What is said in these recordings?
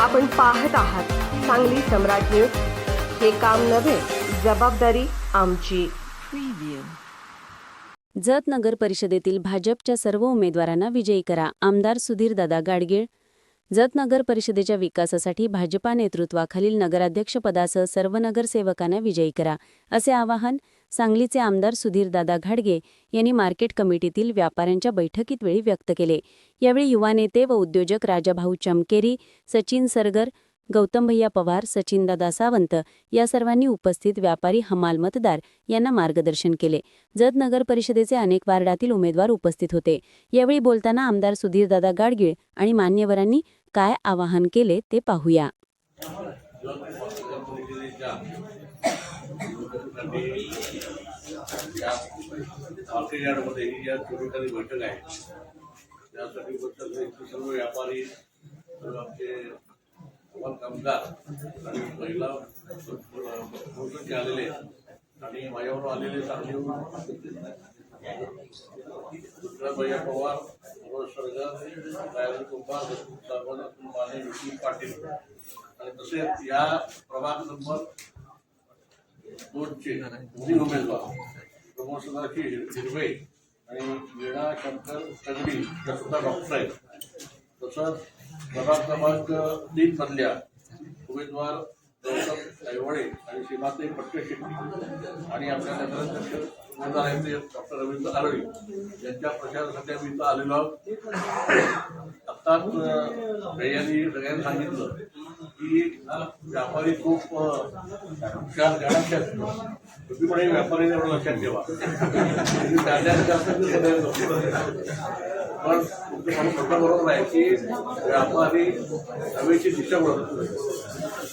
आपण पाहत आहात सांगली सम्राट न्यूज. हे काम नव्हे जबाबदारी आमची. जत नगर परिषदेतील भाजपच्या सर्व उमेदवारांना विजयी करा. आमदार सुधीरदादा गाडगीळ. जत नगर परिषदेच्या विकासासाठी भाजपा नेतृत्वाखालील नगराध्यक्षपदासह सर्व नगरसेवकांना विजयी करा असे आवाहन सांगलीचे आमदार सुधीरदादा घाडगे यांनी मार्केट कमिटीतील व्यापाऱ्यांच्या बैठकीत वेळी व्यक्त केले. यावेळी युवा नेते व उद्योजक राजाभाऊ चमकेरी सचिन सरगर गौतम भैया पवार सचिनदादा सावंत या सर्वांनी उपस्थित व्यापारी हमाल मतदार यांना मार्गदर्शन केले. जत नगर परिषदेचे अनेक वार्डातील उमेदवार उपस्थित होते. यावेळी बोलताना आमदार सुधीरदादा गाडगीळ आणि मान्यवरांनी काय आवाहन केले ते पाहूया. या मार्केट यार्डमध्ये ही या छोटेखाली बैठक आहे. त्यासाठी बद्दल सर्व व्यापारी सर्व आमचे कामगार आणि महिला मोठे आलेले आणि माझ्यावर आलेले चांगले दुसरा भैया पवार मनोज सरगर रायगड कुंभार सर्वांना माने विष्णू पाटील. आणि तसेच या प्रभाग नंबर दोनचे दोन्ही उमेदवार. प्रमोद सदाची हिरवे आणि वीणा शंकर तगडी या सुद्धा डॉक्टर आहेत. तसंच प्रभाग क्रमांक तीन मधल्या उमेदवार गौतम ऐवळे आणि सीमाताई पट्टे शेट्टी आणि आपल्या नगराध्यक्ष उमेदवार आहेत ते डॉक्टर रवींद्र आरळी. यांच्या प्रचारासाठी आम्ही इथं आलेलो आहोत. आत्ताच भैयांनी सगळ्यांनी सांगितलं की व्यापारी खूप अं, हुशार गाडाचे असतो तुम्ही पण व्यापारी लक्षात ठेवा. पण तुमचं म्हणून स्वतः बरोबर आहे की व्यापारी हवेची दिशा ओळखतो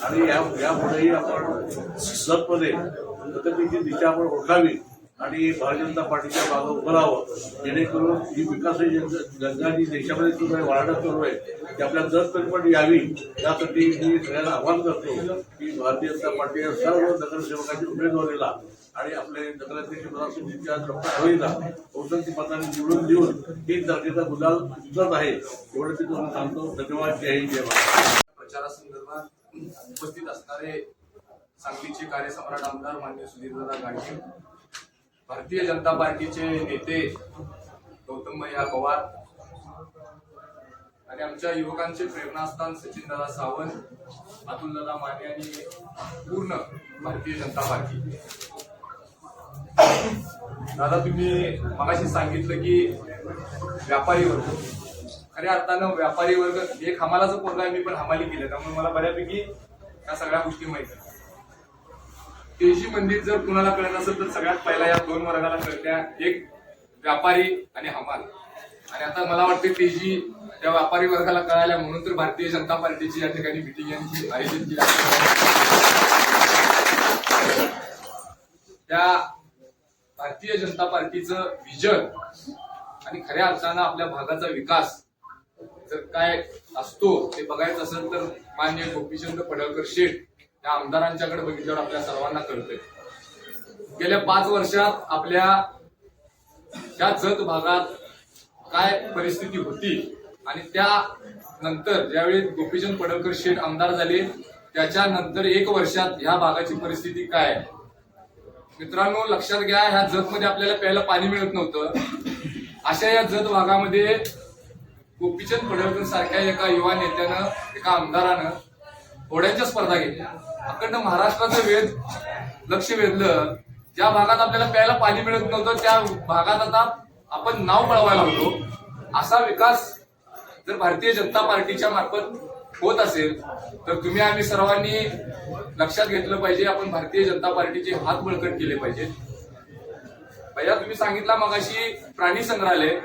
आणि या यापुढेही आपण जतमध्ये पद्धतीची दिशा आपण ओळखावी. आणि भारतीय जनता पार्टीच्या मागं उभं राहावं. जेणेकरून ही विकास गंगा जी देशामध्ये सुद्धा वाढत सुरू आहे ती आपल्या जतमध्ये पण यावी. यासाठी मी सगळ्यांना आव्हान करतो की भारतीय जनता पार्टीच्या सर्व नगरसेवकांच्या उमेदवारीला आणि आपले नगराध्यक्ष प्रधानसमितीच्या डॉक्टर हळीला बहुसंख्य मतांनी निवडून देऊन तीन तारखेचा गुलाल उचलत आहे. एवढं ते तुम्हाला सांगतो. धन्यवाद. जय हिंद जय महाराष्ट्र प्रचारासंदर्भात उपस्थित असणारे सांगलीचे कार्यसम्राट आमदार मान्य सुधीरदादा गाडगे भारतीय जनता पार्टीचे नेते गौतम भैया पवार आणि आमच्या युवकांचे प्रेरणास्थान सचिनदादा सावंत अतुलदादा माने आणि पूर्ण भारतीय जनता पार्टी. दादा तुम्ही मगाशी सांगितलं की व्यापारी वर्ग. खऱ्या अर्थानं व्यापारी वर्ग एक हमालाचं पोरगा आहे, मी पण हमाली केलं त्यामुळे मला बऱ्यापैकी या सगळ्या गोष्टी माहिती तेजी मंदिर जर कुणाला कळत असेल तर सगळ्यात पहिला या दोन वर्गाला कळत्या एक व्यापारी आणि हमाल. आणि आता मला वाटते तेजी त्या व्यापारी वर्गाला कळाल्या म्हणून तर भारतीय जनता पार्टीची या ठिकाणी मिटिंग यांची आयोजित केली त्या भारतीय जनता पार्टीचं विजन आणि खऱ्या अर्थानं आपल्या भागाचा विकास जर काय असतो ते बघायचं असेल तर मान्य गोपीचंद पडळकर शेठ त्या आमदारांच्याकडे बघितल्यावर आपल्या सर्वांना कळतंय. गेल्या पाच वर्षात आपल्या त्या जत भागात काय परिस्थिती होती आणि त्या नंतर ज्यावेळी गोपीचंद पडळकर शेठ आमदार झाले त्याच्यानंतर एक वर्षात ह्या भागाची परिस्थिती काय? आहे मित्रांनो लक्षात घ्या ह्या जतमध्ये आपल्याला प्यायला पाणी मिळत नव्हतं. अशा या जत भागामध्ये गोपीचंद पडळकर सारख्या एका युवा नेत्यानं एका आमदारानं घोड्यांच्या स्पर्धा घेतल्या. अखंड महाराष्ट्राचं वेध लक्ष वेधलं. ज्या भागात आपल्याला प्यायला पाणी मिळत नव्हतं त्या भागात आता आपण नाव पळवायला होतो. असा विकास जर भारतीय जनता पार्टीच्या मार्फत होत असेल तर तुम्ही आम्ही सर्वांनी लक्षात घेतलं पाहिजे आपण भारतीय जनता पार्टीचे हात बळकट केले पाहिजे. भैया तुम्ही सांगितला मगाशी प्राणी संग्रहालय.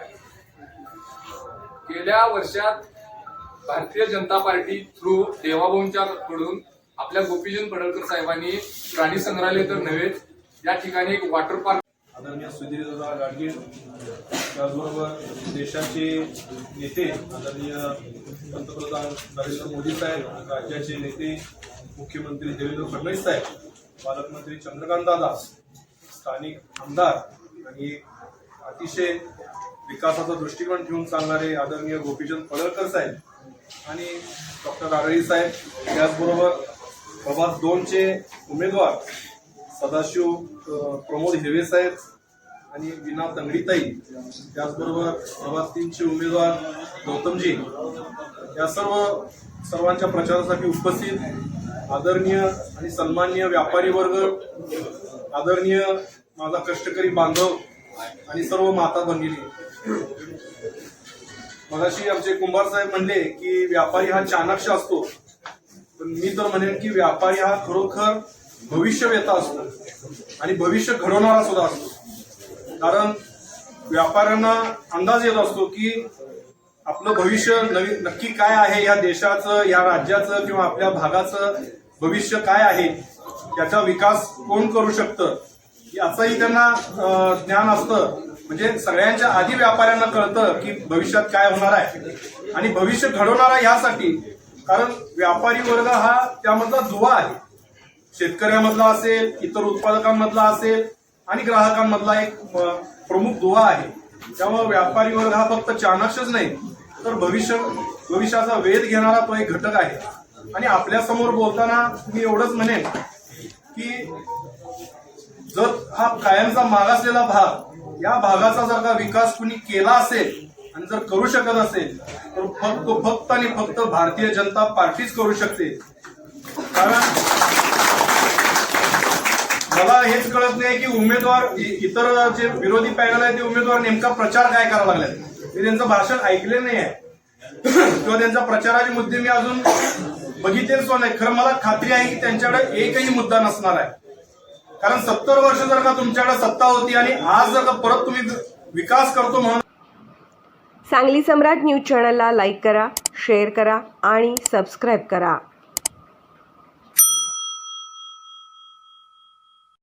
गेल्या वर्षात भारतीय जनता पार्टी थ्रू देवाभाऊंच्या कडून आपल्या गोपीचंद पडळकर साहेबांनी प्राणी संग्रहालय तर नव्हेच या ठिकाणी एक वॉटर पार्क आदरणीय सुधीर गाडगे त्याचबरोबर देशाचे नेते आदरणीय पंतप्रधान नरेंद्र मोदी साहेब राज्याचे नेते मुख्यमंत्री देवेंद्र फडणवीस साहेब पालकमंत्री चंद्रकांत दादा स्थानिक आमदार आणि अतिशय विकासाचा दृष्टिकोन ठेवून चालणारे आदरणीय गोपीचंद पडळकर साहेब आणि डॉक्टर नारळी साहेब त्याचबरोबर प्रभाग दोनचे उमेदवार सदाशिव प्रमोद हिरवे साहेब आणि विना तंगडीताई त्याचबरोबर प्रभाग तीनचे उमेदवार गौतमजी या सर्व सर्वांच्या प्रचारासाठी उपस्थित आदरणीय आणि सन्माननीय व्यापारी वर्ग आदरणीय माझा कष्टकरी बांधव आणि सर्व माता भगिनी. मगाशी आमचे कुंभार साहेब म्हणले की व्यापारी हा चाणाक्ष असतो. पण मी तर म्हणेन की व्यापारी हा खरोखर भविष्यवेता असतो. आणि भविष्य घडवणारा सुद्धा असतो. कारण व्यापाऱ्यांना अंदाज येत असतो की आपलं भविष्य नवी नक्की काय आहे या देशाचं या राज्याचं किंवा आपल्या भागाचं भविष्य काय आहे? याचा विकास कोण करू शकतं? याचंही त्यांना ज्ञान असतं. म्हणजे सगळ्यांच्या आधी व्यापाऱ्यांना कळतं की भविष्यात काय होणार आहे. आणि भविष्य घडवणारा यासाठी कारण व्यापारी वर्ग हा त्यामधला दुवा आहे. शेतकऱ्यामधला असेल इतर उत्पादकांमधला असेल आणि ग्राहकांमधला एक प्रमुख दुवा आहे. त्यामुळे व्यापारी वर्ग हा फक्त चाणक्षच नाही तर भविष्य भविष्याचा वेध घेणारा तो एक घटक आहे. आणि आपल्यासमोर बोलताना मी एवढंच म्हणेन की जर हा कायमचा मागासलेला भाग या भागाचा जर का विकास कुणी केला असेल आणि जर करू शकत असेल तर फक्त फक्त आणि फक्त भारतीय जनता पार्टीच करू शकते. कारण मला हेच कळत नाही की उमेदवार इतर जे विरोधी पॅनल आहे ते उमेदवार नेमका प्रचार काय करावा लागलाय मी त्यांचं भाषण ऐकले नाही आहे. किंवा त्यांचा प्रचाराचे मुद्दे मी अजून बघितलेच नाही. खरं मला खात्री आहे की त्यांच्याकडे एकही मुद्दा नसणार आहे. कारण सत्तर वर्ष जर का तुमच्याकडे सत्ता होती आणि आज जर का परत तुम्ही विकास करतो म्हणून सांगली सम्राट न्यूज चॅनलला लाईक करा शेअर करा आणि सबस्क्राईब करा.